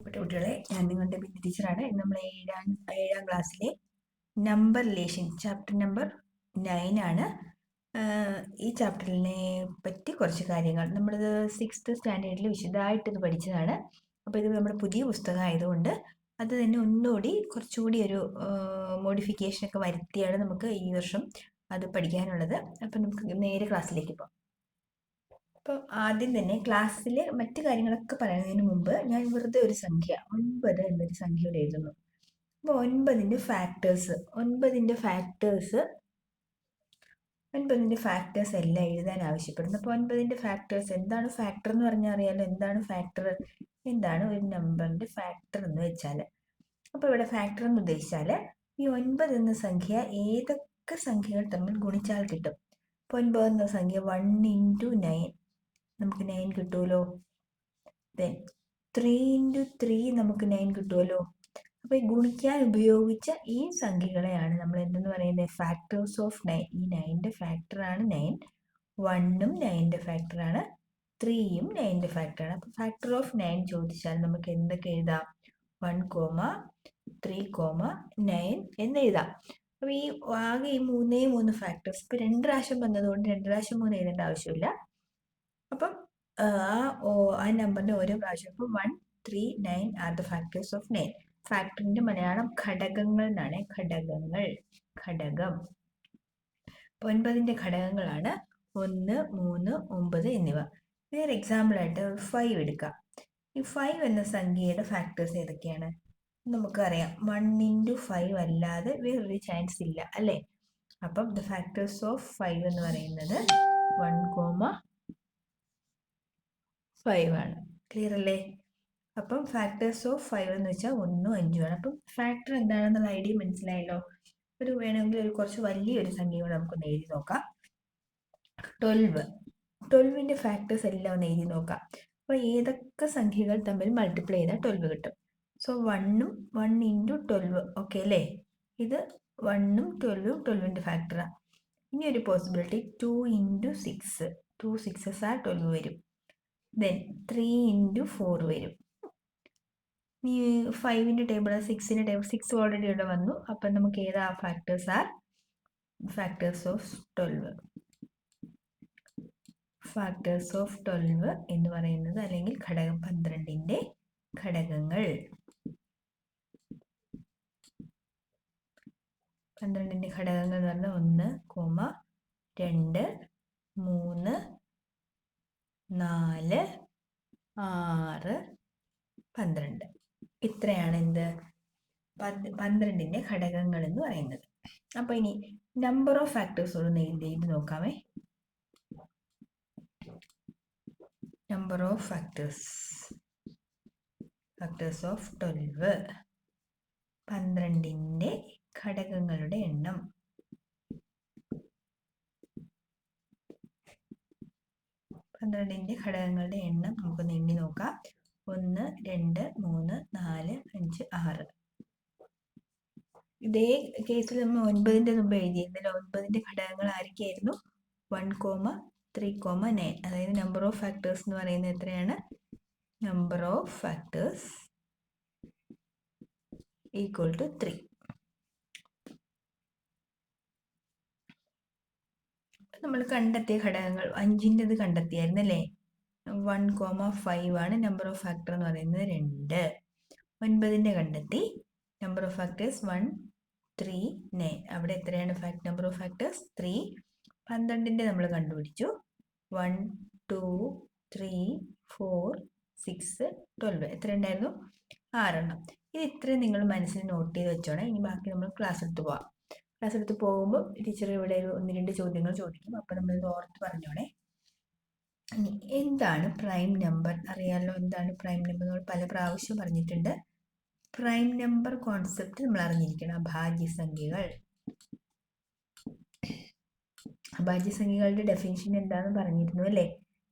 പ്രിയപ്പെട്ട കുട്ടികളെ ഞാൻ നിങ്ങളുടെ ബിന്ദു ടീച്ചറാണ്. നമ്മൾ ഏഴാം ഏഴാം ക്ലാസ്സിലെ number relation chapter number nine ആണ്. ഈ ചാപ്റ്ററിനെ പറ്റി കുറച്ച് കാര്യങ്ങൾ. നമ്മളിത് സിക്സ്ത് സ്റ്റാൻഡേർഡിൽ വിശദമായിട്ട് ഇത് പഠിച്ചതാണ്. അപ്പോൾ ഇത് നമ്മുടെ പുതിയ പുസ്തകം ആയതുകൊണ്ട് അത് തന്നെ ഒന്നുകൂടി കുറച്ചുകൂടി ഒരു മോഡിഫിക്കേഷൻ ഒക്കെ വരുത്തിയാണ് നമുക്ക് ഈ വർഷം അത് പഠിക്കാനുള്ളത്. അപ്പം നമുക്ക് നേരെ ക്ലാസ്സിലേക്ക് പോകാം. അപ്പോൾ ആദ്യം തന്നെ ക്ലാസ്സിൽ മറ്റു കാര്യങ്ങളൊക്കെ പറയുന്നതിന് മുമ്പ് ഞാൻ വെറുതെ ഒരു സംഖ്യ ഒൻപത് എന്നൊരു സംഖ്യ ഇവിടെ എഴുതുന്നു. അപ്പോൾ ഒൻപതിന്റെ ഫാക്ടേഴ്സ് ഒൻപതിന്റെ ഫാക്ടേഴ്സ് ഒൻപതിന്റെ ഫാക്ടേഴ്സ് എല്ലാം എഴുതാൻ ആവശ്യപ്പെടുന്നു. അപ്പോൾ ഒൻപതിന്റെ ഫാക്ടേഴ്സ് എന്താണ് ഫാക്ടർ എന്ന് പറഞ്ഞാൽ അറിയാലോ? എന്താണ് ഫാക്ടർ എന്താണ് ഒരു നമ്പറിന്റെ ഫാക്ടർ എന്ന് വെച്ചാൽ അപ്പോൾ ഇവിടെ ഫാക്ടർ എന്ന് ഉദ്ദേശിച്ചാൽ ഈ ഒൻപത് എന്ന സംഖ്യ ഏതൊക്കെ സംഖ്യകൾ തമ്മിൽ ഗുണിച്ചാൽ കിട്ടും? അപ്പോൾ ഒൻപത് എന്ന സംഖ്യ വൺ ഇന്റു നയൻ നമുക്ക് നയൻ കിട്ടുമല്ലോ ദെൻ ത്രീ ഇന്റു ത്രീ നമുക്ക് നയൻ കിട്ടുമല്ലോ അപ്പോൾ ഗുണിക്കാൻ ഉപയോഗിച്ച ഈ സംഖ്യകളെയാണ് നമ്മൾ എന്തെന്ന് പറയുന്നത് ഫാക്ടേഴ്സ് ഓഫ് നയൻ ഈ നയന്റെ ഫാക്ടറാണ് നയൻ വണ്ണും നയന്റെ ഫാക്ടറാണ് ത്രീയും നയന്റെ ആണ്. അപ്പോൾ ഫാക്ടർ ഓഫ് നയൻ ചോദിച്ചാൽ നമുക്ക് എന്തൊക്കെ എഴുതാം? One comma three comma nine എന്ന് എഴുതാം. അപ്പോൾ ഈ ആകെ ഈ മൂന്നേ മൂന്ന് ഫാക്ടേഴ്സ് ഇപ്പോൾ രണ്ട് പ്രാവശ്യം വന്നതുകൊണ്ട് രണ്ട് പ്രാവശ്യം മൂന്ന് എഴുതേണ്ട ആവശ്യമില്ല. അപ്പം ആ നമ്പറിന്റെ ഓരോ പ്രാവശ്യം. ഇപ്പോൾ one three nine are the factors of nine ഫാക്ടറിന്റെ മലയാളം ഘടകങ്ങൾ എന്നാണ്. ഘടകങ്ങൾ ഘടകം. ഒൻപതിന്റെ ഘടകങ്ങളാണ്. ഒന്ന് മൂന്ന് ഒമ്പത് എന്നിവ. വേറെ എക്സാമ്പിൾ ആയിട്ട് ഫൈവ് എടുക്കാം. ഈ ഫൈവ് എന്ന സംഖ്യയുടെ ഫാക്ടേഴ്സ് ഏതൊക്കെയാണ്? നമുക്കറിയാം. വൺ ഇന്റു ഫൈവ് അല്ലാതെ വേറൊരു ചാൻസ് ഇല്ല അല്ലേ? അപ്പം ദ ഫാക്ടേഴ്സ് ഓഫ് ഫൈവ് എന്ന് പറയുന്നത് വൺ കോമ ഫൈവ് ആണ്. ക്ലിയർ അല്ലേ? അപ്പം ഫാക്ടേഴ്സ് ഓഫ് ഫൈവ് എന്ന് വെച്ചാൽ ഒന്നും ആണ്. അപ്പം ഫാക്ടർ എന്താണെന്നുള്ള ഐഡിയ മനസ്സിലായല്ലോ? ഒരു വേണമെങ്കിൽ ഒരു കുറച്ച് വലിയൊരു സംഖ്യ കൂടെ നമുക്കൊന്ന് എഴുതി നോക്കാം. ട്വൽവ് ട്വൽവിന്റെ ഫാക്ടേഴ്സ് എല്ലാം ഒന്ന് എഴുതി നോക്കാം. അപ്പോൾ ഏതൊക്കെ സംഖ്യകൾ തമ്മിൽ മൾട്ടിപ്ലൈ ചെയ്താൽ ട്വൽവ് കിട്ടും? സോ വണ്ണും വൺ ഇന്റു ട്വൽവ് ഓക്കെ അല്ലേ? ഇത് വണ്ണും ട്വൽവും ട്വൽവിന്റെ ഫാക്ടറാണ് ഇനി ഒരു possibility two into six two sixes ആ ട്വൽവ് വരും. ദെൻ ത്രീ ഇന്റു ഫോർ വരും. ഈ ഫൈവിന്റെ ടേബിൾ സിക്സിന്റെ ടേബിൾ സിക്സ് ഓൾറെഡി ഇവിടെ വന്നു. അപ്പം നമുക്ക് ഏതാ factors are factors of twelve factors of twelve എന്ന് പറയുന്നത് അല്ലെങ്കിൽ ഘടകം പന്ത്രണ്ടിന്റെ ഘടകങ്ങൾ. പന്ത്രണ്ടിന്റെ ഘടകങ്ങൾ എന്ന് പറഞ്ഞാൽ ഒന്ന് കോമ രണ്ട് മൂന്ന് നാല് ആറ് പന്ത്രണ്ട്. ഇത്രയാണ് എന്ത് പന്ത്രണ്ടിന്റെ ഘടകങ്ങൾ എന്ന് പറയുന്നത്. അപ്പോൾ ഇനി നമ്പർ ഓഫ് ഫാക്ടേഴ്സ് ഒന്ന് എഴുതി നോക്കാമേ. Number of factors factors of twelve പന്ത്രണ്ടിന്റെ ഘടകങ്ങളുടെ എണ്ണം. പന്ത്രണ്ടിന്റെ ഘടകങ്ങളുടെ എണ്ണം നമുക്ക് എണ്ണി നോക്കാം. ഒന്ന് രണ്ട് മൂന്ന് നാല് അഞ്ച് ആറ്. ഇതേ കേസിൽ നമ്മൾ ഒൻപതിന്റെ മുമ്പ് എഴുതിയിരുന്നില്ല ഒൻപതിന്റെ ഘടകങ്ങൾ ആരൊക്കെയായിരുന്നു? One comma three comma nine അതായത് നമ്പർ ഓഫ് ഫാക്ടേഴ്സ് എന്ന് പറയുന്നത് എത്രയാണ്? Number of factors equal to three നമ്മൾ കണ്ടെത്തിയ ഘടകങ്ങൾ അഞ്ചിന്റെത് കണ്ടെത്തിയായിരുന്നു അല്ലേ വൺ കോമ ഫൈവ് ആണ് നമ്പർ ഓഫ് ഫാക്ടർ എന്ന് പറയുന്നത് രണ്ട്. ഒൻപതിന്റെ കണ്ടെത്തി. Number of factors one three nine അവിടെ എത്രയാണ് fact number of factors three പന്ത്രണ്ടിന്റെ നമ്മൾ കണ്ടുപിടിച്ചു. One two three four six twelve എത്ര ഉണ്ടായിരുന്നു? ആറെണ്ണം. ഇത് ഇത്രയും നിങ്ങൾ മനസ്സിൽ നോട്ട് ചെയ്ത് വെച്ചോണേ. ഇനി ബാക്കി നമ്മൾ ക്ലാസ് എടുത്ത് പോവാം. ക്ലാസ് എടുത്ത് പോകുമ്പോൾ ടീച്ചർ ഇവിടെ ഒരു ഒന്ന് രണ്ട് ചോദ്യങ്ങൾ ചോദിക്കും. അപ്പോൾ നമ്മൾ ഓർത്ത് പറഞ്ഞോണേ ഇനി എന്താണ് പ്രൈം നമ്പർ അറിയാമല്ലോ എന്താണ് പ്രൈം നമ്പർ നമ്മൾ പല പ്രാവശ്യം പറഞ്ഞിട്ടുണ്ട്. പ്രൈം നമ്പർ കോൺസെപ്റ്റ് നമ്മൾ അറിഞ്ഞിരിക്കണം. അഭാജ്യസംഖ്യകൾ. സംഖ്യകൾ അഭാജ്യ സംഖ്യകളുടെ ഡെഫിനിഷൻ എന്താണെന്ന് പറഞ്ഞിരുന്നു അല്ലേ?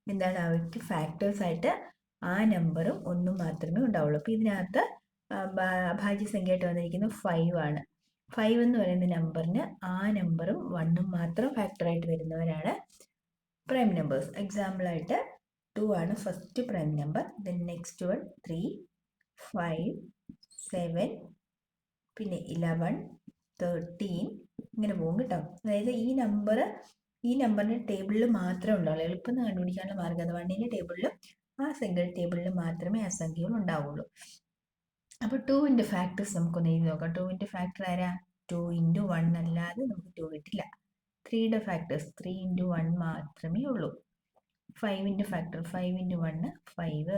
എന്താണ്? അവയ്ക്ക് ഫാക്ടേഴ്സ് ആയിട്ട് ആ നമ്പറും ഒന്നും മാത്രമേ ഉണ്ടാവുള്ളൂ. അപ്പോൾ ഇതിനകത്ത് അഭാജ്യ ആയിട്ട് വന്നിരിക്കുന്നത് ഫൈവ് ആണ്. ഫൈവ് എന്ന് പറയുന്ന നമ്പറിന് ആ നമ്പറും വണ്ണും മാത്രം ഫാക്ടറായിട്ട് വരുന്നവരാണ് പ്രൈം നമ്പേഴ്സ് എക്സാമ്പിളായിട്ട് ടു ആണ് first prime number then next one three five seven പിന്നെ ഇലവൻ തേർട്ടീൻ ഇങ്ങനെ പോകും കേട്ടോ. അതായത് ഈ നമ്പർ ഈ നമ്പറിന്റെ ടേബിളിൽ മാത്രമേ ഉണ്ടാവുള്ളൂ എളുപ്പം കണ്ടുപിടിക്കാനുള്ള മാർഗം വണ്ണിന്റെ ടേബിളിലും ആ സിംഗിൾ ടേബിളിൽ മാത്രമേ ആ സംഖ്യകൾ ഉണ്ടാവുള്ളൂ. അപ്പോൾ ടൂവിന്റെ ഫാക്ടേഴ്സ് നമുക്കൊന്ന് എഴുതി നോക്കാം. ടൂവിന്റെ ഫാക്ടർ ആരാ? ടു ഇന്റു വൺ അല്ലാതെ നമുക്ക് ടു കിട്ടില്ല. ത്രീയുടെ ഫാക്ടേഴ്സ് ത്രീ ഇന്റു വൺ മാത്രമേ ഉള്ളൂ. ഫൈവിന്റെ factor five into one five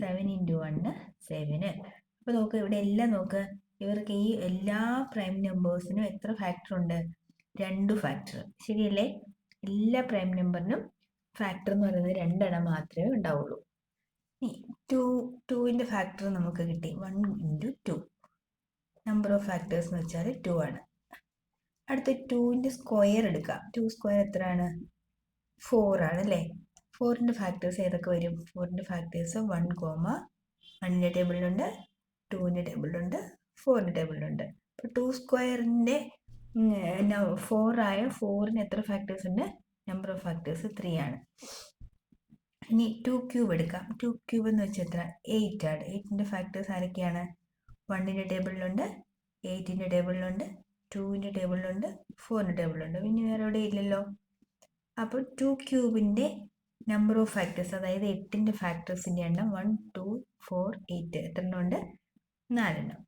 seven into one seven അപ്പോൾ നോക്ക് ഇവിടെ എല്ലാം നോക്ക്. ഇവർക്ക് ഈ എല്ലാ പ്രൈം നമ്പേഴ്സിനും എത്ര ഫാക്ടർ ഉണ്ട്? രണ്ട് ഫാക്ടർ ശരിയല്ലേ? എല്ലാ പ്രൈം നമ്പറിനും ഫാക്ടർ എന്ന് പറയുന്നത് രണ്ടെണ്ണം മാത്രമേ ഉണ്ടാവുള്ളൂ. ടു ഫാക്ടർ നമുക്ക് കിട്ടി. One into two number of factors എന്ന് വെച്ചാൽ ടു ആണ്. അടുത്ത ടുവിന്റെ സ്ക്വയർ എടുക്കാം. ടു സ്ക്വയർ എത്രയാണ്? ഫോർ ആണ് അല്ലേ? ഫോറിന്റെ ഫാക്ടേഴ്സ് ഏതൊക്കെ വരും? ഫോറിന്റെ ഫാക്ടേഴ്സ് വൺ കോമ വണ്ണിന്റെ ടേബിളിലുണ്ട് ടുവിന്റെ ടേബിളിലുണ്ട് ഫോറിന്റെ ടേബിളിലുണ്ട് അപ്പോൾ ടു സ്ക്വയറിന്റെ ആയ ഫോറിന് എത്ര ഫാക്ടേഴ്സ് ഉണ്ട്? നമ്പർ ഓഫ് ഫാക്ടേഴ്സ് ത്രീ ആണ്. ഇനി ടു ക്യൂബ് എടുക്കാം. ടു ക്യൂബ് എന്ന് വെച്ചാൽ എത്ര? എയ്റ്റ് ആണ്. എയ്റ്റിന്റെ ഫാക്ടേഴ്സ് ആരൊക്കെയാണ്? വണ്ണിന്റെ ടേബിളിലുണ്ട് എയ്റ്റിന്റെ ടേബിളിലുണ്ട് ടുവിന്റെ ടേബിളിലുണ്ട് ഫോറിന്റെ ടേബിളിലുണ്ട് പിന്നെ വേറെ എവിടെ ഇല്ലല്ലോ? അപ്പോൾ ടു ക്യൂബിന്റെ നമ്പർ ഓഫ് ഫാക്ടേഴ്സ് അതായത് എട്ടിന്റെ ഫാക്ടേഴ്സിന്റെ എണ്ണം വൺ ടു ഫോർ എയ്റ്റ് എത്ര എണ്ണം ഉണ്ട്? നാലെണ്ണം.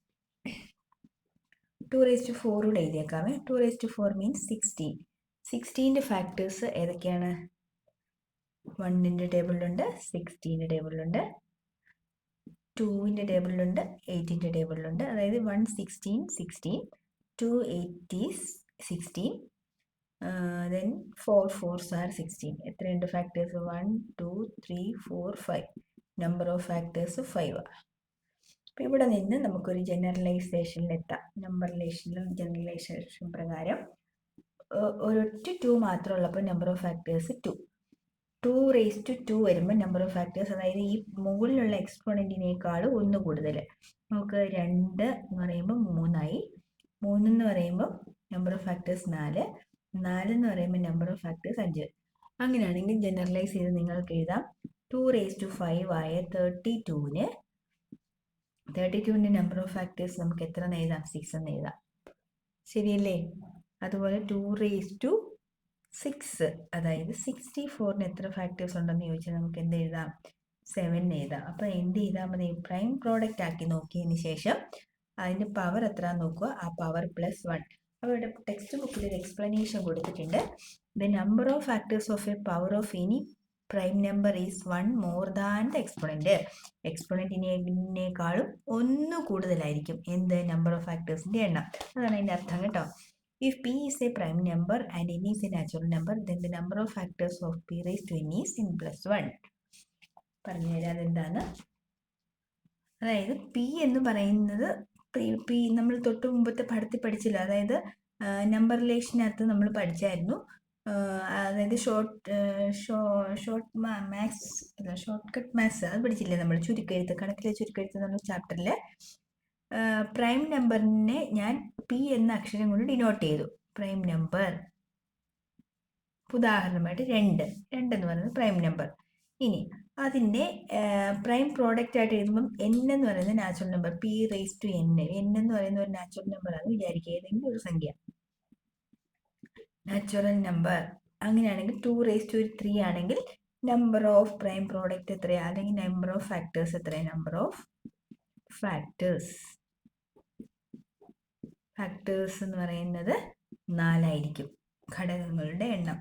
ടു റേസ് ടു ഫോർ കൂടെ എഴുതിയേക്കാമേ. Two raise to four means sixteen സിക്സ്റ്റീന്റെ factors ഏതൊക്കെയാണ്? വണ്ണിന്റെ ടേബിളിലുണ്ട് സിക്സ്റ്റീന്റെ ടേബിളിലുണ്ട് ടുവിന്റെ ടേബിളിലുണ്ട് എയ്റ്റിന്റെ ടേബിളിലുണ്ട്. അതായത് one sixteen sixteen two eights sixteen then four fours are sixteen എത്രയുണ്ട് factors one two three four five number of factors five ആണ് അപ്പോൾ ഇവിടെ നിന്ന് നമുക്കൊരു ജനറലൈസേഷനിലെത്താം നമ്പറിലേഷനിലും ജനറലൈസേഷൻ പ്രകാരം ഒരൊറ്റ two മാത്രമുള്ളപ്പോൾ number of factors two two raise to two വരുമ്പോൾ number of factors അതായത് ഈ മുകളിലുള്ള എക്സ്പോണന്റിനേക്കാൾ ഒന്ന് കൂടുതൽ നമുക്ക് രണ്ട് എന്ന് പറയുമ്പോൾ മൂന്നായി. മൂന്നെന്ന് പറയുമ്പോൾ നമ്പർ ഓഫ് ഫാക്ടേഴ്സ് നാല്. എന്ന് പറയുമ്പോൾ നമ്പർ ഓഫ് ഫാക്ടേഴ്സ് അഞ്ച്. അങ്ങനെയാണെങ്കിൽ ജനറലൈസ് ചെയ്ത് നിങ്ങൾക്ക് എഴുതാം. ടു റേസ് ടു ഫൈവ് ആയ തേർട്ടി ടുവിന് തേർട്ടി ടുവിന്റെ നമ്പർ ഓഫ് ഫാക്ടേഴ്സ് നമുക്ക് എത്ര എഴുതാം? സിക്സ് എന്ന് എഴുതാം. ശരിയല്ലേ? അതുപോലെ ടു റേസ് ടു സിക്സ് അതായത് സിക്സ്റ്റി ഫോറിന് എത്ര ഫാക്ടേഴ്സ് ഉണ്ടെന്ന് ചോദിച്ചാൽ നമുക്ക് എന്ത് എഴുതാം? സെവൻ എഴുതാം. അപ്പോൾ എന്ത് ചെയ്താൽ മതി? പ്രൈം പ്രോഡക്റ്റ് ആക്കി നോക്കിയതിന് ശേഷം അതിന്റെ പവർ എത്ര നോക്കുക. ആ പവർ പ്ലസ് വൺ അപ്പോൾ ഇവിടെ ടെക്സ്റ്റ് ബുക്കിൽ ഒരു എക്സ്പ്ലനേഷൻ കൊടുത്തിട്ടുണ്ട്. The number of factors of a power of any prime number is one more than the exponent എക്സ്പോണന്റിനേക്കാളും ഒന്ന് കൂടുതലായിരിക്കും. എന്ത്? നമ്പർ ഓഫ് ഫാക്ടേഴ്സിന്റെ എണ്ണം. അതാണ് അതിന്റെ അർത്ഥം കേട്ടോ. If p is a prime number and n is a natural number, then the number of factors of p raised to n is n plus 1. പറഞ്ഞു തരാം അതെന്താണ്? അതായത് പി എന്ന് പറയുന്നത് പി നമ്മൾ തൊട്ട് മുമ്പത്തെ പഠിത്തി പഠിച്ചില്ല. അതായത് നമ്പർ റിലേഷനകത്ത് നമ്മൾ പഠിച്ചായിരുന്നു. അതായത് ഷോർട്ട് ഷോർട്ട് മാത്സ് അല്ല ഷോർട്ട് കട്ട് മാത്സ് അത് പഠിച്ചില്ലേ നമ്മൾ? ചുരുക്കെഴുത്ത് കണക്കിലെ ചുരുക്കെഴുത്ത് എന്നുള്ള ചാപ്റ്ററിൽ പ്രൈം നമ്പറിനെ ഞാൻ പി എന്ന അക്ഷരം കൊണ്ട് ഡിനോട്ട് ചെയ്തു. പ്രൈം നമ്പർ ഉദാഹരണമായിട്ട് രണ്ട്. എന്ന് പറയുന്നത് പ്രൈം നമ്പർ ഇനി അതിന്റെ പ്രൈം പ്രോഡക്റ്റ് ആയിട്ട് എഴുതുമ്പം എൻ എന്ന് പറയുന്നത് natural number P raise to N N എന്ന് പറയുന്ന ഒരു നാച്ചുറൽ നമ്പർ ആണ് വിചാരിക്കുക. ഏതെങ്കിലും ഒരു സംഖ്യ. നാച്ചുറൽ നമ്പർ അങ്ങനെയാണെങ്കിൽ ടു റേസ് ടു ത്രീ ആണെങ്കിൽ നമ്പർ ഓഫ് പ്രൈം പ്രോഡക്റ്റ് എത്രയാണ് അല്ലെങ്കിൽ നമ്പർ ഓഫ് ഫാക്ടേഴ്സ് എത്രയാണ് നമ്പർ ഓഫ് ഫാക്ടേഴ്സ് ഫാക്ടേഴ്സ് എന്ന് പറയുന്നത് നാലായിരിക്കും. ഘടകങ്ങളുടെ എണ്ണം.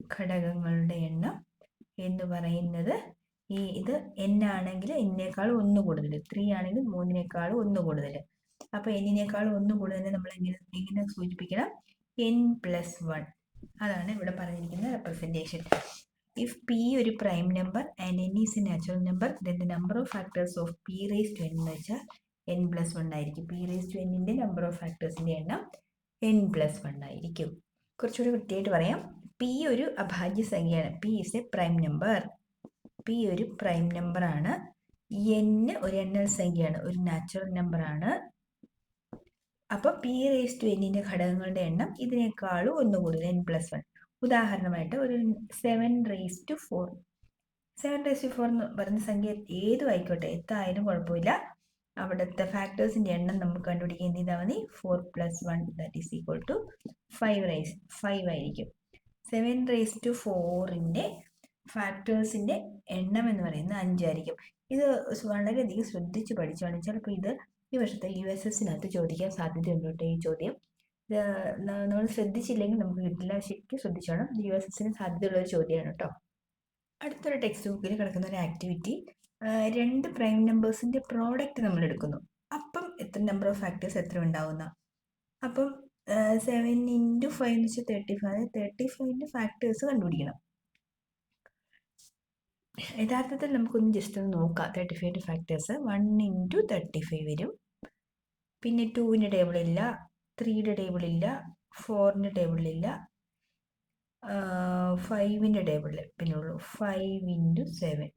ഘടകങ്ങളുടെ എണ്ണം എന്ന് പറയുന്നത് ഈ ഇത് എൻ ആണെങ്കിൽ എന്നേക്കാൾ ഒന്ന് കൂടുതൽ. ത്രീ ആണെങ്കിൽ മൂന്നിനേക്കാൾ ഒന്ന് കൂടുതൽ. അപ്പൊ എന്നിനേക്കാൾ ഒന്ന് കൂടുതൽ നമ്മൾ എങ്ങനെ എങ്ങനെ സൂചിപ്പിക്കണം? എൻ പ്ലസ് വൺ അതാണ് ഇവിടെ പറഞ്ഞിരിക്കുന്ന റെപ്രസെന്റേഷൻ ഇഫ് പി ഒരു prime number and N is a natural number then the number of factors of P raise to എന്ന് വെച്ചാൽ എൻ പ്ലസ് വൺ ആയിരിക്കും. പി റേസ് ടു എന്നിന്റെ നമ്പർ ഓഫ് ഫാക്ടേഴ്സിന്റെ എണ്ണം എൻ പ്ലസ് വൺ ആയിരിക്കും. കുറച്ചുകൂടി വൃത്തിയായിട്ട് പറയാം. പി ഒരു അഭാജ്യ സംഖ്യയാണ്. P is a prime number P ഒരു പ്രൈം നമ്പറാണ് എൻ ഒരു എണ്ണൽ സംഖ്യയാണ്. ഒരു നാച്ചുറൽ നമ്പറാണ് അപ്പോൾ പി റേസ് ടു എന്നിന്റെ ഘടകങ്ങളുടെ എണ്ണം ഇതിനേക്കാളും ഒന്ന് കൂടുതൽ എൻ പ്ലസ് വൺ ഉദാഹരണമായിട്ട് ഒരു seven raise to four seven raise to four എന്ന് പറയുന്ന സംഖ്യ ഏതും ആയിക്കോട്ടെ. എത്തായാലും കുഴപ്പമില്ല. അവിടുത്തെ ഫാക്ടേഴ്സിന്റെ എണ്ണം നമുക്ക് കണ്ടുപിടിക്കുക എന്ത് ചെയ്താൽ മതി? Four plus one that is equal to five raise five ആയിരിക്കും. സെവൻ റേസ് ടു ഫോറിന്റെ ഫാക്ടേഴ്സിന്റെ എണ്ണം എന്ന് പറയുന്നത് അഞ്ചായിരിക്കും ഇത് വളരെയധികം ശ്രദ്ധിച്ച് പഠിച്ചാണ് ചിലപ്പോൾ ഇത് ഈ വർഷത്തെ യു എസ് എസിനകത്ത് ചോദിക്കാൻ സാധ്യതയുണ്ട് കേട്ടോ ഈ ചോദ്യം? നമ്മൾ ശ്രദ്ധിച്ചില്ലെങ്കിൽ നമുക്ക് കിട്ടില്ല. ശരിക്കും ശ്രദ്ധിച്ചോണം. യു എസ് എസിന് സാധ്യതയുള്ള ഒരു ചോദ്യമാണ് കേട്ടോ അടുത്തൊരു ടെക്സ്റ്റ് ബുക്കിൽ കിടക്കുന്ന ഒരു ആക്ടിവിറ്റി രണ്ട് പ്രൈം നമ്പേഴ്സിന്റെ പ്രോഡക്റ്റ് നമ്മൾ എടുക്കുന്നു. അപ്പം എത്ര നമ്പർ ഓഫ് ഫാക്ടേഴ്സ് എത്ര ഉണ്ടാവുന്ന? അപ്പം സെവൻ ഇന്റു ഫൈവ് എന്ന് വെച്ചാൽ തേർട്ടി ഫൈവ് തേർട്ടി ഫൈവിന്റെ ഫാക്ടേഴ്സ് കണ്ടുപിടിക്കണം. യഥാർത്ഥത്തിൽ നമുക്കൊന്ന് ജസ്റ്റ് ഒന്ന് നോക്കാം. Thirty ഫൈവിന്റെ factors one into thirty five വരും. പിന്നെ ടൂവിന്റെ ടേബിളില്ല ത്രീയുടെ ടേബിളില്ല ഫോറിന്റെ ടേബിളില്ല ഫൈവിന്റെ ടേബിളിൽ പിന്നെ ഉള്ളൂ. Five into seven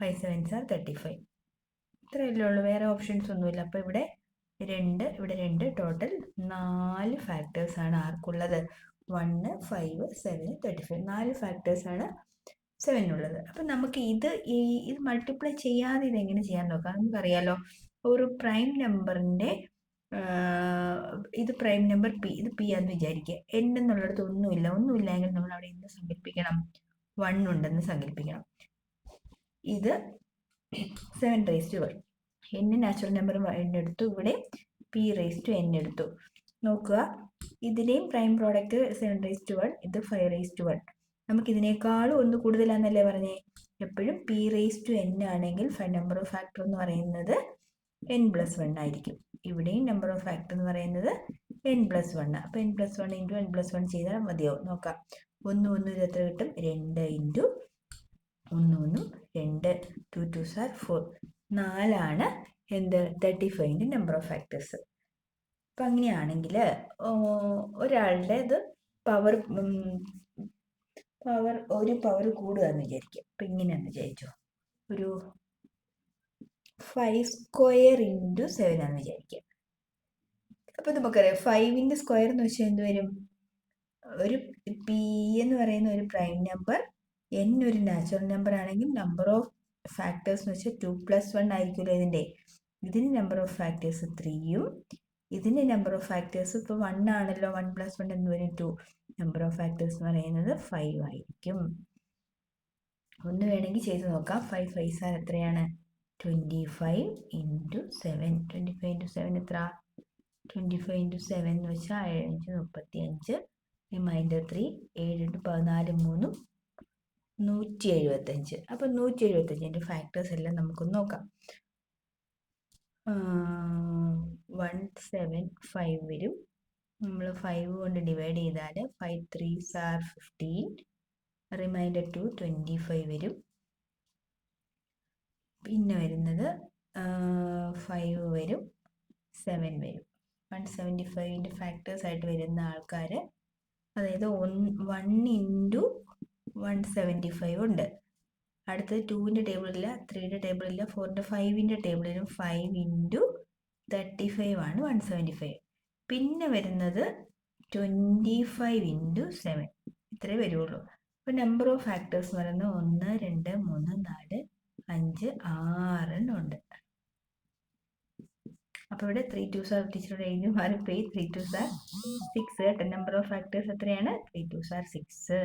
five sevens are thirty five ഇത്രയല്ലേ ഉള്ളൂ. വേറെ ഓപ്ഷൻസ് ഒന്നുമില്ല. അപ്പോൾ ഇവിടെ രണ്ട് ഇവിടെ രണ്ട് ടോട്ടൽ നാല് ഫാക്ടേഴ്സാണ് ആർക്കുള്ളത്. One five seven thirty five നാല് ഫാക്ടേഴ്സാണ് സെവനുള്ളത് അപ്പം നമുക്ക് ഇത് ഈ ഇത് മൾട്ടിപ്ലൈ ചെയ്യാതെ ഇതെങ്ങനെ ചെയ്യാൻ നോക്കാം? നമുക്കറിയാലോ ഒരു പ്രൈം നമ്പറിന്റെ ഇത് പ്രൈം നമ്പർ പി ഇത് പി ആണെന്ന് വിചാരിക്കുക. എൻ എന്നുള്ളിടത്ത് ഒന്നുമില്ല. ഒന്നുമില്ലെങ്കിൽ നമ്മൾ അവിടെ എന്ത് സങ്കല്പിക്കണം? വൺ ഉണ്ടെന്ന് സങ്കല്പിക്കണം. ഇത് seven raise to one N natural number എടുത്തു. ഇവിടെ പി റേസ് ടു എൻ എടുത്തു. നോക്കുക. ഇതിലെയും prime product seven raise to one ഇത് ഫൈവ് റേസ് ടു വൺ നമുക്ക് ഇതിനേക്കാളും ഒന്ന് കൂടുതലാണെന്നല്ലേ പറഞ്ഞേ? എപ്പോഴും പി റേസ് ടു എൻ ആണെങ്കിൽ ഫൈവ് നമ്പർ ഓഫ് ഫാക്ടർ എന്ന് പറയുന്നത് എൻ പ്ലസ് വൺ ആയിരിക്കും. ഇവിടെയും നമ്പർ ഓഫ് ഫാക്ടർ എന്ന് പറയുന്നത് എൻ പ്ലസ് വൺ അപ്പോൾ N plus one into N plus one ചെയ്താൽ മതിയാവും. നോക്കാം. ഒന്ന് ഒന്ന് ഇത് എത്ര കിട്ടും? രണ്ട് ഇന്റു ഒന്ന് ഒന്നും രണ്ട് ടു ടു സാർ ഫോർ നാലാണ് എന്ത്? തേർട്ടി ഫൈവിന്റെ നമ്പർ ഓഫ് ഫാക്ടേഴ്സ് അപ്പം അങ്ങനെയാണെങ്കിൽ ഒരാളുടെ ഇത് പവർ പവർ ഒരു പവർ കൂടുക എന്ന് വിചാരിക്കുക അപ്പം ഇങ്ങനെയാണെന്ന് വിചാരിച്ചോ. ഒരു ഫൈവ് സ്ക്വയർ ഇന്റു സെവൻ ആണെന്ന് വിചാരിക്കുക അപ്പോൾ നമുക്കറിയാം ഫൈവിന്റെ സ്ക്വയർ എന്ന് വെച്ചാൽ എന്ത് വരും? ഒരു പി എന്ന് പറയുന്ന ഒരു പ്രൈം നമ്പർ എൻ ഒരു നാച്ചുറൽ നമ്പർ ആണെങ്കിൽ നമ്പർ ഓഫ് ഫാക്ടേഴ്സ് എന്ന് വെച്ചാൽ ടു പ്ലസ് വൺ ആയിരിക്കുമല്ലോ ഇതിന്റെ. ഇതിന് നമ്പർ ഓഫ് ഫാക്ടേഴ്സ് ത്രീയും ഇതിന്റെ നമ്പർ ഓഫ് ഫാക്ടേഴ്സ് ഇപ്പോൾ വൺ ആണല്ലോ വൺ പ്ലസ് വൺ എന്ന് പറയും ടു നമ്പർ ഓഫ് ഫാക്ടേഴ്സ് എന്ന് പറയുന്നത് ഫൈവ് ആയിരിക്കും. ഒന്ന് വേണമെങ്കിൽ ചെയ്ത് നോക്കാം. ഫൈവ് ഫൈവ് സാർ എത്രയാണ്? Twenty five into seven twenty five into seven എത്ര? ട്വന്റി ഫൈവ് ഇന്റു സെവൻ എന്ന് വെച്ചാൽ ഏഴഞ്ച് മുപ്പത്തി അഞ്ച് റിമൈൻഡർ ത്രീ ഏഴ് ഇന്റു പതിനാല് മൂന്നും നൂറ്റി എഴുപത്തഞ്ച് അപ്പം നൂറ്റി എഴുപത്തഞ്ചിന്റെ ഫാക്ടേഴ്സ് എല്ലാം നമുക്കൊന്ന് നോക്കാം. വൺ സെവൻ ഫൈവ് വരും. നമ്മൾ ഫൈവ് കൊണ്ട് ഡിവൈഡ് ചെയ്താൽ five three are fifteen remainder two twenty five വരും. പിന്നെ വരുന്നത് ഫൈവ് വരും. സെവൻ വരും. വൺ സെവന്റി ഫൈവിന്റെ ഫാക്ടേഴ്സ് ആയിട്ട് വരുന്ന ആൾക്കാർ അതായത് one one into one seventy five ഉണ്ട്. അടുത്തത് ടൂവിന്റെ ടേബിളില്ല ത്രീയുടെ ടേബിളില്ല ഫോറിന്റെ ഫൈവിന്റെ ടേബിളിലും ഫൈവ് ഇന്റു തേർട്ടി ഫൈവ് ആണ് വൺ സെവന്റി ഫൈവ് പിന്നെ വരുന്നത് ട്വന്റി ഫൈവ് ഇന്റു സെവൻ ഇത്രേ വരുള്ളൂ. അപ്പോൾ നമ്പർ ഓഫ് ഫാക്ടേഴ്സ് എന്ന് പറയുന്നത് ഒന്ന് രണ്ട് മൂന്ന് നാല് അഞ്ച് ആറെണ്ണം ഉണ്ട്. അപ്പോൾ ഇവിടെ ത്രീ ടു സാർ ടീച്ചറുടെ എഴുതി മാറിപ്പോയി. ത്രീ ടു സാർ സിക്സ് കേട്ടോ? നമ്പർ ഓഫ് ഫാക്ടേഴ്സ് എത്രയാണ്? ത്രീ ടു സാർ സിക്സ്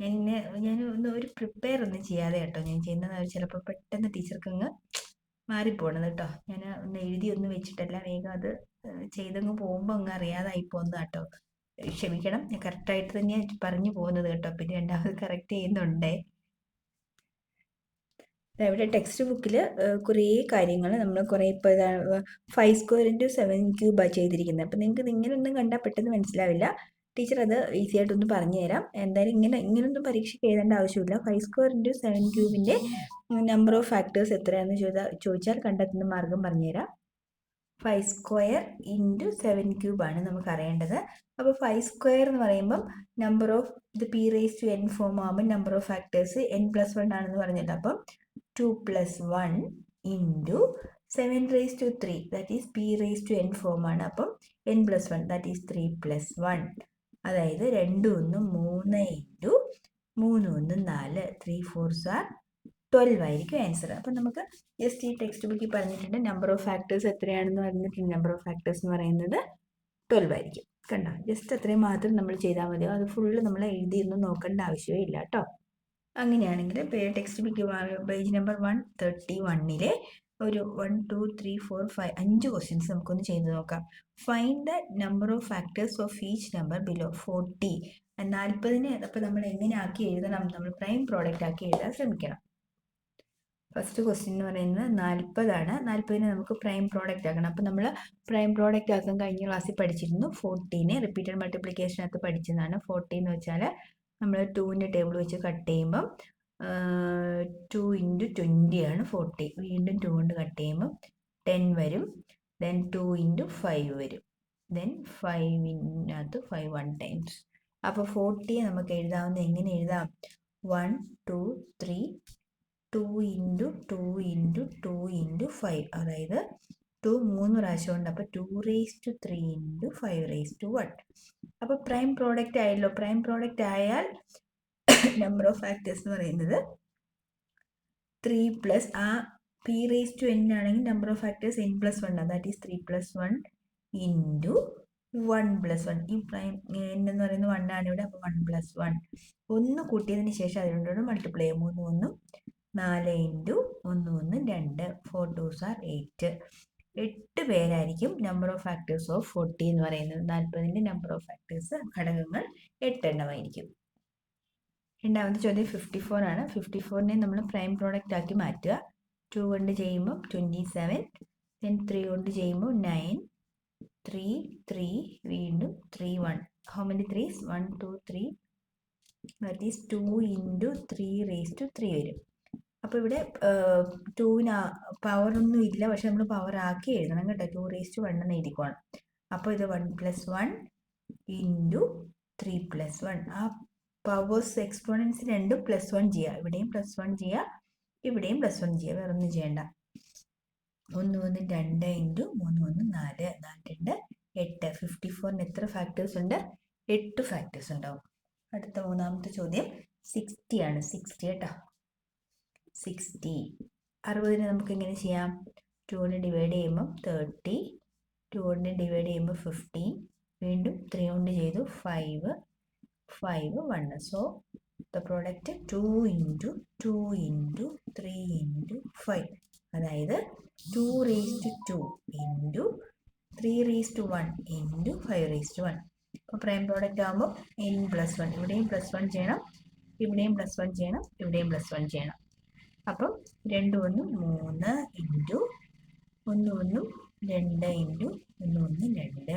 ഞാൻ ഇങ്ങനെ ഞാൻ ഒന്ന് ഒരു പ്രിപ്പയർ ഒന്നും ചെയ്യാതെ കേട്ടോ. ഞാൻ ചെയ്യുന്നത് ചിലപ്പോൾ പെട്ടെന്ന് ടീച്ചർക്ക് അങ്ങ് മാറിപ്പോണത് കേട്ടോ. ഞാൻ ഒന്ന് എഴുതി ഒന്നും വെച്ചിട്ടല്ല വേഗം അത് ചെയ്തങ്ങ് പോകുമ്പോൾ അങ്ങ് അറിയാതായി പോകുന്നത് കേട്ടോ. ക്ഷമിക്കണം. ഞാൻ കറക്റ്റായിട്ട് തന്നെയാണ് പറഞ്ഞു പോകുന്നത് കേട്ടോ. പിന്നെ രണ്ടാമത് കറക്റ്റ് ചെയ്യുന്നുണ്ടേ. ഇവിടെ ടെക്സ്റ്റ് ബുക്കിൽ കുറേ കാര്യങ്ങൾ നമ്മൾ കുറേ ഇപ്പോൾ ഫൈവ് സ്ക്വയർ ഇന്റു സെവൻ ക്യൂബാണ് ചെയ്തിരിക്കുന്നത് അപ്പം നിങ്ങൾക്ക് ഇങ്ങനെയൊന്നും കണ്ടാൽ പെട്ടെന്ന് മനസ്സിലാവില്ല. ടീച്ചർ അത് ഈസി ആയിട്ടൊന്ന് പറഞ്ഞു തരാം എന്തായാലും ഇങ്ങനെ ഇങ്ങനൊന്നും പരീക്ഷയ്ക്ക് എഴുതേണ്ട ആവശ്യമില്ല. ഫൈവ് സ്ക്വയർ ഇന്റു സെവൻ ക്യൂബിന്റെ നമ്പർ ഓഫ് ഫാക്ടേഴ്സ് എത്രയാണെന്ന് ചോദിച്ചാൽ ചോദിച്ചാൽ കണ്ടെത്തുന്ന മാർഗം പറഞ്ഞുതരാം. ഫൈവ് സ്ക്വയർ ഇന്റു സെവൻ ക്യൂബാണ് നമുക്ക് അറിയേണ്ടത് അപ്പോൾ ഫൈവ് സ്ക്വയർ എന്ന് പറയുമ്പം നമ്പർ ഓഫ് ഇത് P raise to N form ആകുമ്പോൾ number of factors N plus one ആണെന്ന് പറഞ്ഞിട്ട് അപ്പം two plus one into seven raise to three that is P raise to N form ആണ്. അപ്പം N plus one that is three plus one അതായത് രണ്ട് ഒന്ന് മൂന്ന് ഇന്റു മൂന്ന് ഒന്ന് നാല് ത്രീ ഫോർ സാർ ട്വൽവ് ആയിരിക്കും ആൻസർ അപ്പം നമുക്ക് ജസ്റ്റ് ഈ ടെക്സ്റ്റ് ബുക്കിൽ പറഞ്ഞിട്ടുണ്ട് നമ്പർ ഓഫ് ഫാക്ടേഴ്സ് എത്രയാണെന്ന് പറഞ്ഞിട്ടുണ്ട്. നമ്പർ ഓഫ് ഫാക്ടേഴ്സ് എന്ന് പറയുന്നത് ട്വൽവ് ആയിരിക്കും. കണ്ടോ? ജസ്റ്റ് അത്രയും മാത്രം നമ്മൾ ചെയ്താൽ മതിയോ? അത് ഫുള്ള് നമ്മൾ എഴുതിയൊന്നും നോക്കേണ്ട ആവശ്യമേ ഇല്ല കേട്ടോ അങ്ങനെയാണെങ്കിൽ text book page number one thirty വണ്ണിലെ ഒരു one two three four five അഞ്ച് ക്വസ്റ്റ്യൻസ് നമുക്കൊന്ന് ചെയ്ത് നോക്കാം. Find the number of factors of each number below forty നാൽപ്പതിനെ അപ്പോൾ നമ്മൾ എങ്ങനെ ആക്കി എഴുതണം? നമ്മൾ പ്രൈം പ്രോഡക്റ്റ് ആക്കി എഴുതാൻ ശ്രമിക്കണം. ഫസ്റ്റ് ക്വസ്റ്റ്യൻ എന്ന് പറയുന്നത് നാൽപ്പതാണ് നാൽപ്പതിനെ നമുക്ക് പ്രൈം പ്രോഡക്റ്റ് ആക്കണം. അപ്പോൾ നമ്മൾ പ്രൈം പ്രോഡക്റ്റ് ആക്കാൻ കഴിഞ്ഞ ക്ലാസ്സിൽ പഠിച്ചിരുന്നു. ഫോർട്ടീനെ റിപ്പീറ്റഡ് മൾട്ടിപ്ലിക്കേഷനകത്ത് പഠിച്ചതാണ്. ഫോർട്ടീൻ എന്ന് വെച്ചാൽ നമ്മൾ ടൂവിന്റെ ടേബിൾ വെച്ച് കട്ട് ചെയ്യുമ്പം ടു ഇന്റു ട്വന്റി ആണ് ഫോർട്ടി വീണ്ടും ടു കൊണ്ട് കട്ട് ചെയ്യുമ്പോൾ ടെൻ വരും. ദെൻ ടു ഇന്റു ഫൈവ് വരും. ദെൻ ഫൈവിനകത്ത് ഫൈവ് വൺ ടൈംസ് അപ്പോൾ ഫോർട്ടിയെ നമുക്ക് എഴുതാവുന്ന എങ്ങനെ എഴുതാം? One two three two into two into two into five അതായത് ടു മൂന്ന് പ്രാവശ്യം ഉണ്ട്. അപ്പോൾ two raise to three into five raise to one അപ്പോൾ പ്രൈം പ്രോഡക്റ്റ് ആയല്ലോ. പ്രൈം പ്രോഡക്റ്റ് ആയാൽ നമ്പർ ഓഫ് ഫാക്ടേഴ്സ് എന്ന് പറയുന്നത്. ത്രീ പ്ലസ് ആ പി റേസ് ടു എൻ ആണെങ്കിൽ number of factors N plus one ആണ്. That is three plus one into one plus one ഈ prime N എന്ന് പറയുന്നത് വൺ ആണ് ഇവിടെ അപ്പോൾ വൺ പ്ലസ് വൺ ഒന്ന് കൂട്ടിയതിന് ശേഷം അതിനോട് മൾട്ടിപ്ലൈ മൂന്ന് ഒന്നും നാല് ഇന്റു ഒന്ന് ഒന്ന് രണ്ട്. ഫോർ ടൂസ് ആർ എയ്റ്റ് എട്ട് പേരായിരിക്കും number of factors of forty എന്ന് പറയുന്നത്. നാൽപ്പതിന്റെ നമ്പർ ഓഫ് ഫാക്ടേഴ്സ് ഘടകങ്ങൾ എട്ടെണ്ണമായിരിക്കും. രണ്ടാമത്തെ ചോദ്യം ഫിഫ്റ്റി ഫോർ ആണ്. ഫിഫ്റ്റി ഫോറിനെ നമ്മൾ പ്രൈം പ്രോഡക്റ്റ് ആക്കി മാറ്റുക. ടു കൊണ്ട് ചെയ്യുമ്പോൾ ട്വന്റി സെവൻ ദെൻ ത്രീ കൊണ്ട് ചെയ്യുമ്പോൾ നയൻ ത്രീ ത്രീ വീണ്ടും three one how many threes one two three that is two into three raise to three വരും. അപ്പോൾ ഇവിടെ ടൂവിന് പവറൊന്നും ഇല്ല. പക്ഷെ നമ്മൾ പവർ ആക്കി എഴുതണം കേട്ടോ. ടു റേസ് ടു വൺ എന്ന് എഴുതിക്കോണം. അപ്പോൾ ഇത് one plus one into three plus one ആ പവേഴ്സ് എക്സ്പോണൻസ് രണ്ടും പ്ലസ് വൺ ചെയ്യുക ഇവിടെയും പ്ലസ് വൺ ചെയ്യുക ഇവിടെയും പ്ലസ് വൺ ചെയ്യുക വേറെ ഒന്നും ചെയ്യണ്ട. ഒന്ന് ഒന്ന് രണ്ട് ഇന്റു മൂന്ന് ഒന്ന് നാല് നാല് രണ്ട് എട്ട്. ഫിഫ്റ്റി ഫോറിന് എത്ര ഫാക്ടേഴ്സ് ഉണ്ട്? എട്ട് ഫാക്ടേഴ്സ് ഉണ്ടാവും. അടുത്ത മൂന്നാമത്തെ ചോദ്യം സിക്സ്റ്റി ആണ്. സിക്സ്റ്റി കേട്ടോ. സിക്സ്റ്റി അറുപതിനെ നമുക്ക് എങ്ങനെ ചെയ്യാം? ടു ഡിവൈഡ് ചെയ്യുമ്പം തേർട്ടി ടു ഡിവൈഡ് ചെയ്യുമ്പോൾ ഫിഫ്റ്റീൻ വീണ്ടും ത്രീ കൊണ്ട് ചെയ്തു five five one so the product two into two into three into five അതായത് two raise to two into three raise to one into five raise to one അപ്പോൾ prime product ആകുമ്പോൾ N plus one ഇവിടെയും plus one ചെയ്യണം ഇവിടെയും plus one ചെയ്യണം ഇവിടെയും plus one ചെയ്യണം. അപ്പം രണ്ട് ഒന്ന് മൂന്ന് ഇന്റു ഒന്ന് ഒന്നും രണ്ട് ഇന്റു ഒന്ന് ഒന്ന് രണ്ട്.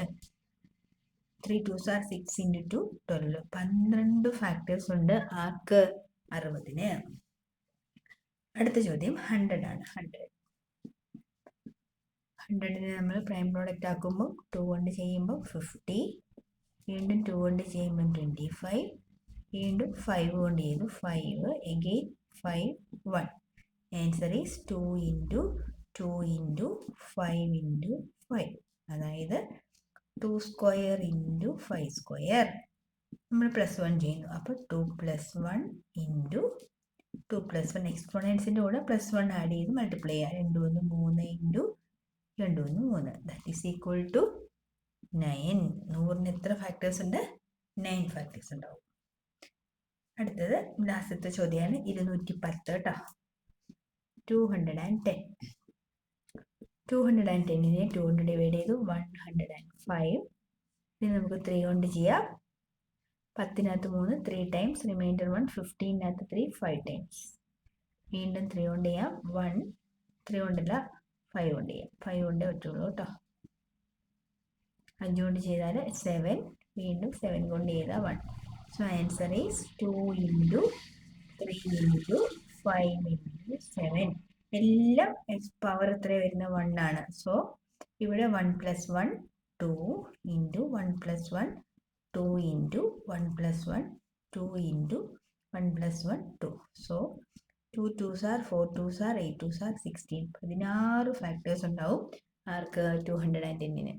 Three two are six into two twelve പന്ത്രണ്ട് ഫാക്ടേഴ്സ് ഉണ്ട് ആർക്ക്? അറുപതിന്. അടുത്ത ചോദ്യം ഹൺഡ്രഡ് ആണ്. ഹൺഡ്രഡ് ഹൺഡ്രഡിനെ നമ്മൾ പ്രൈം പ്രോഡക്റ്റ് ആക്കുമ്പോൾ ടു കൊണ്ട് ചെയ്യുമ്പോൾ ഫിഫ്റ്റി വീണ്ടും ടു കൊണ്ട് ചെയ്യുമ്പോൾ ട്വന്റി ഫൈവ് വീണ്ടും ഫൈവ് കൊണ്ട് ചെയ്തു five again five one answer is two into two into five into five അതായത് two square into five square നമ്മൾ പ്ലസ് വൺ ചെയ്യുന്നു. അപ്പോൾ two plus one into two plus one എക്സ്പോണൻസിന്റെ കൂടെ പ്ലസ് വൺ ആഡ് ചെയ്ത് multiply ചെയ്യുക രണ്ട് ഒന്ന് മൂന്ന് ഇന്റു രണ്ട് ഒന്ന് മൂന്ന്. That is equal to nine നൂറിന് എത്ര ഫാക്ടേഴ്സ് ഉണ്ട്? നയൻ ഫാക്ടേഴ്സ് ഉണ്ടാവും. അടുത്തത് ലാസ്റ്റത്തെ ചോദ്യമാണ്. ഇരുന്നൂറ്റി പത്ത് കേട്ടോ. Two hundred and ten two hundred and ടെന്നിനെ two കൊണ്ട് ഡിവൈഡ് ചെയ്തു വൺ ഹൺഡ്രഡ് ആൻഡ് ഫൈവ് ഇനി നമുക്ക് ത്രീ കൊണ്ട് ചെയ്യാം. പത്തിനകത്ത് മൂന്ന് ത്രീ ടൈംസ് റിമൈൻഡർ വൺ ഫിഫ്റ്റീനകത്ത് ത്രീ ഫൈവ് ടൈംസ് വീണ്ടും ത്രീ കൊണ്ട് ചെയ്യാം. വൺ ത്രീ കൊണ്ടല്ല ഫൈവ് കൊണ്ട് ചെയ്യാം. ഫൈവ് കൊണ്ടേ പറ്റുള്ളൂ കേട്ടോ. അഞ്ച് കൊണ്ട് ചെയ്താൽ സെവൻ വീണ്ടും സെവൻ കൊണ്ട് ചെയ്താൽ one so answer is two into three into five into seven എല്ലാം എക്സ് പവർ എത്ര വരുന്ന വൺ ആണ്. സോ ഇവിടെ one plus one two into one plus one two into one plus one two into one plus one two so two two sir four two sir eight two sir sixteen പതിനാറ് factors ഉണ്ടാവും. ആർക്ക്? Two hundred and ടെന്നിന്